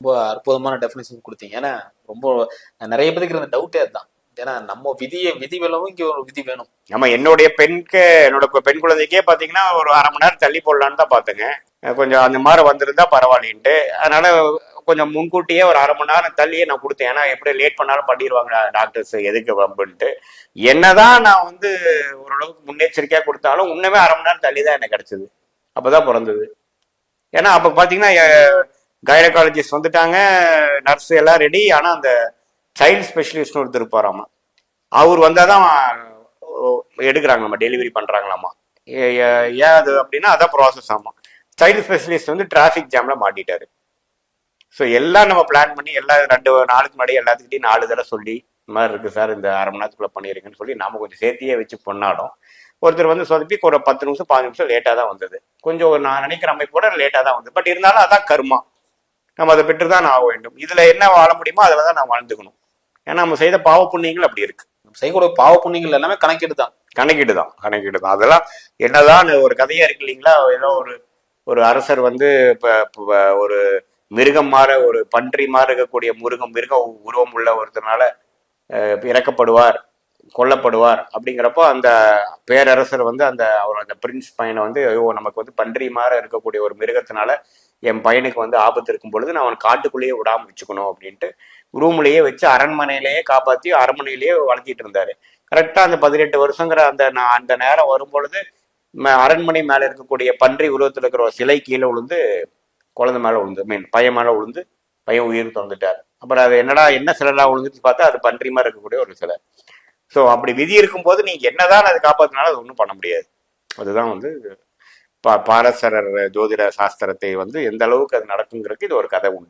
ரொம்ப அற்புதமான டெஃபினேஷன் கொடுத்தீங்க. ஏன்னா ரொம்ப நிறைய பேருக்கு இருந்த டவுட்டே அதுதான். ஏன்னா நம்ம விதியை விதி விலவும் இங்க ஒரு விதி வேணும். நம்ம என்னுடைய பெண்க்கு என்னோட பெண் குழந்தைக்கே பாத்தீங்கன்னா ஒரு அரை மணி நேரம் தள்ளி போடலான்னு தான் பாத்துங்க. கொஞ்சம் அந்த மாதிரி வந்திருந்தா பரவாயில்லைன்ட்டு. அதனால கொஞ்சம் முன்கூட்டியே ஒரு அரை மணி நேரம் தள்ளியே நான் கொடுத்தேன். ஏன்னா எப்படி லேட் பண்ணாலும் பண்ணிடுவாங்க டாக்டர்ஸ் எதுக்கு வம்புன்ட்டு. என்னதான் நான் வந்து ஓரளவுக்கு முன்னெச்சரிக்கையா கொடுத்தாலும் இன்னுமே அரை மணி நேரம் தள்ளி தான் எனக்கு கிடைச்சது. அப்பதான் பிறந்தது. ஏன்னா அப்ப பாத்தீங்கன்னா கைனகாலஜிஸ்ட் வந்துட்டாங்க நர்ஸ் எல்லாம் ரெடி ஆனால் அந்த சைல்டு ஸ்பெஷலிஸ்ட்னு ஒருத்தர் இருப்பாராமா. அவர் வந்தால் தான் நம்ம டெலிவரி பண்ணுறாங்களாம்மா ஏன் அது அப்படின்னா அதான் ப்ராசஸ் ஆமாம் சைல்டு ஸ்பெஷலிஸ்ட் வந்து டிராஃபிக் ஜாமில் மாட்டிட்டாரு. ஸோ எல்லாம் நம்ம பிளான் பண்ணி எல்லா ரெண்டு நாளுக்கு முன்னாடி எல்லாத்துக்கிட்டையும் நாலு தடவை சொல்லி இந்த மாதிரி இருக்குது சார் இந்த அரை மணி நேரத்துக்குள்ள பண்ணிடுங்கன்னு சொல்லி நாம கொஞ்சம் சேர்த்தியே வச்சு பண்ணாலும் ஒருத்தர் வந்து சொதப்பி ஒரு பத்து நிமிஷம் பாஞ்சு நிமிஷம் லேட்டாக தான் வந்தது. கொஞ்சம் நான் நினைக்கிற அமைப்போட லேட்டாக தான் வந்தது. பட் இருந்தாலும் அதான் கருமா. நம்ம அதை பெற்று தான் ஆக வேண்டும். இதுல என்ன வாழ முடியுமோ அதில் தான் நான் வாழ்ந்துக்கணும். ஏன்னா நம்ம செய்த பாவ புண்ணியங்கள் அப்படி இருக்கு. நம்ம செய்யக்கூடிய பாவ புண்ணியங்கள் எல்லாமே கணக்கீடு தான் கணக்கீடு தான் கணக்கீடு தான் அதெல்லாம் என்னதான் ஒரு கதையா இருக்கு இல்லைங்களா? ஏதோ ஒரு ஒரு அரசர் வந்து இப்ப ஒரு மிருகம் மாற ஒரு பன்றி மாற இருக்கக்கூடிய மிருகம் மிருக உருவம் உள்ள ஒருத்தனால இறக்கப்படுவார். கொல்லப்படுவார் அப்படிங்கிறப்போ அந்த பேரரசர் வந்து அந்த அவர் அந்த பிரின்ஸ் பையனை வந்து ஐயோ நமக்கு வந்து பன்றி மாற இருக்கக்கூடிய ஒரு மிருகத்தினால என் பையனுக்கு வந்து ஆபத்து இருக்கும் பொழுது நான் அவன் காட்டுக்குள்ளேயே விடாம வச்சுக்கணும் அப்படின்ட்டு ரூம்லயே வச்சு அரண்மனையிலேயே காப்பாத்தி அரண்மனையிலேயே வளர்த்திட்டு இருந்தாரு. கரெக்டா அந்த பதினெட்டு வருஷங்கிற அந்த நான் அந்த நேரம் வரும் பொழுது அரண்மனை மேல இருக்கக்கூடிய பன்றி உருவத்தில் இருக்கிற ஒரு சிலை கீழே விழுந்து குழந்தை மேல விழுந்து மீன் பையன் மேல விழுந்து பையன் உயிர் திறந்துட்டார். அப்புறம் அது என்னடா என்ன சிலைலாம் விழுந்துச்சு பார்த்தா அது பன்றி மாதிரி இருக்கக்கூடிய ஒரு சிலை. ஸோ அப்படி விதி இருக்கும்போது நீங்க என்னதான் அதை காப்பாத்தினாலும் அது ஒன்றும் பண்ண முடியாது. அதுதான் வந்து பா பாரசரர் ஜோதிட சாஸ்திரத்தை வந்து எந்த அளவுக்கு அது நடக்குங்கிறதுக்கு இது ஒரு கதை உண்டு.